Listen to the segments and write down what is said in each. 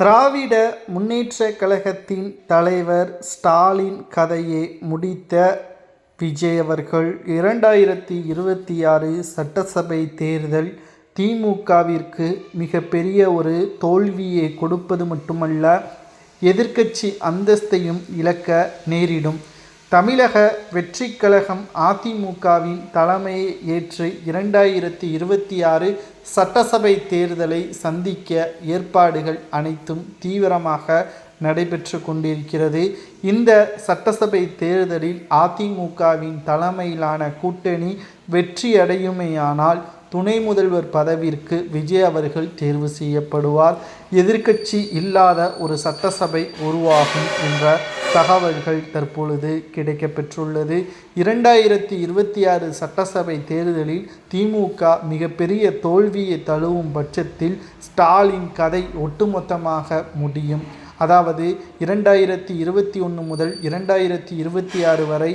திராவிட முன்னேற்ற கழகத்தின் தலைவர் ஸ்டாலின் கதையை முடித்த விஜய் அவர்கள் இரண்டாயிரத்தி இருபத்தி ஆறு சட்டசபை தேர்தல் திமுகவிற்கு மிகப்பெரிய ஒரு தோல்வியை கொடுப்பது மட்டுமல்ல எதிர்க்கட்சி அந்தஸ்தையும் இழக்க நேரிடும். தமிழக வெற்றி கழகம் அதிமுகவின் தலைமையை ஏற்று இரண்டாயிரத்தி இருபத்தி ஆறு சட்டசபை தேர்தலை சந்திக்க ஏற்பாடுகள் அனைத்தும் தீவிரமாக நடைபெற்று கொண்டிருக்கிறது. இந்த சட்டசபை தேர்தலில் அதிமுகவின் தலைமையிலான கூட்டணி வெற்றியடையுமேயானால் துணை முதல்வர் பதவிற்கு விஜய் அவர்கள் தேர்வு செய்யப்படுவார். எதிர்க்கட்சி இல்லாத ஒரு சட்டசபை உருவாகும் என்ற தகவல்கள் தற்பொழுது கிடைக்கப்பெற்றுள்ளது. இரண்டாயிரத்தி இருபத்தி ஆறு சட்டசபை தேர்தலில் திமுக மிகப்பெரிய தோல்வியை தழுவும் பட்சத்தில் ஸ்டாலின் கதை ஒட்டுமொத்தமாக முடியும். அதாவது இரண்டாயிரத்தி இருபத்தி ஒன்று முதல் இரண்டாயிரத்தி இருபத்தி ஆறு வரை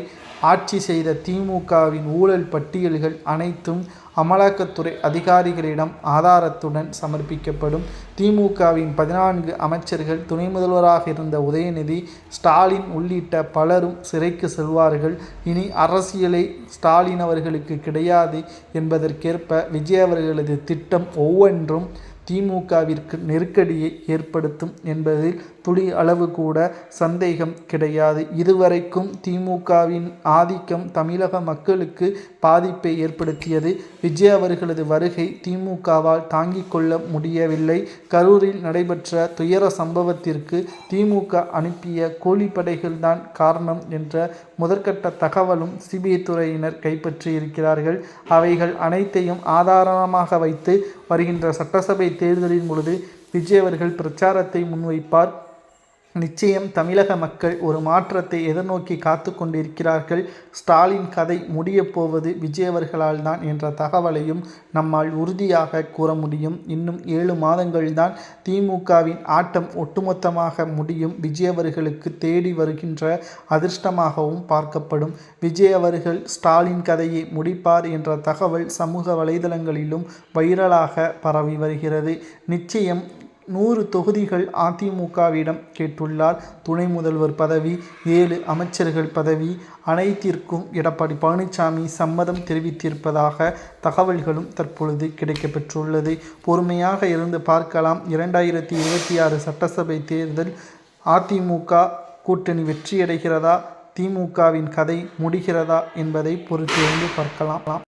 ஆட்சி செய்த திமுகவின் ஊழல் பட்டியல்கள் அனைத்தும் அமலாக்கத்துறை அதிகாரிகளிடம் ஆதாரத்துடன் சமர்ப்பிக்கப்படும். திமுகவின் பதினான்கு அமைச்சர்கள் துணை முதல்வராக இருந்த உதயநிதி ஸ்டாலின் உள்ளிட்ட பலரும் சிறைக்கு செல்வார்கள். இனி அரசியலை ஸ்டாலின் அவர்களுக்கு கிடையாது என்பதற்கேற்ப விஜய் அவர்களது திட்டம் ஒவ்வொன்றும் திமுகவிற்கு நெருக்கடியை ஏற்படுத்தும் என்பதில் துளி அளவு கூட சந்தேகம் கிடையாது. இதுவரைக்கும் திமுகவின் ஆதிக்கம் தமிழக மக்களுக்கு பாதிப்பை ஏற்படுத்தியது. விஜய் அவர்களது வருகை திமுகவால் தாங்கிக் கொள்ள முடியவில்லை. கரூரில் நடைபெற்ற துயர சம்பவத்திற்கு திமுக அனுப்பிய கூலிப்படைகள்தான் காரணம் என்ற முதற்கட்ட தகவலும் சிபிஐ துறையினர் கைப்பற்றியிருக்கிறார்கள். அவைகள் அனைத்தையும் ஆதாரமாக வைத்து வருகின்ற சட்டசபை தேர்தலின் பொழுது விஜய் அவர்கள் பிரச்சாரத்தை முன்வைப்பார். நிச்சயம் தமிழக மக்கள் ஒரு மாற்றத்தை எதிர்நோக்கி காத்து கொண்டிருக்கிறார்கள். ஸ்டாலின் கதை முடியப் போவது விஜய் அவர்களால் தான் என்ற தகவலையும் நம்மால் உறுதியாக கூற முடியும். இன்னும் ஏழு மாதங்கள்தான் திமுகவின் ஆட்டம் ஒட்டுமொத்தமாக முடியும். விஜயவர்களுக்கு தேடி வருகின்ற அதிர்ஷ்டமாகவும் பார்க்கப்படும். விஜய் அவர்கள் ஸ்டாலின் கதையை முடிப்பார் என்ற தகவல் சமூக வலைதளங்களிலும் வைரலாக பரவி வருகிறது. நிச்சயம் நூறு தொகுதிகள் அதிமுகவிடம் கேட்டுள்ளார். துணை முதல்வர் பதவி ஏழு அமைச்சர்கள் பதவி அனைத்திற்கும் எடப்பாடி பழனிசாமி சம்மதம் தெரிவித்திருப்பதாக தகவல்களும் தற்பொழுது கிடைக்கப்பெற்றுள்ளது. பொறுமையாக இருந்து பார்க்கலாம். இரண்டாயிரத்தி இருபத்தி ஆறு சட்டசபை தேர்தல் அதிமுக கூட்டணி வெற்றியடைகிறதா? திமுகவின் கதை முடிகிறதா என்பதை பொறுத்திருந்து பார்க்கலாம்.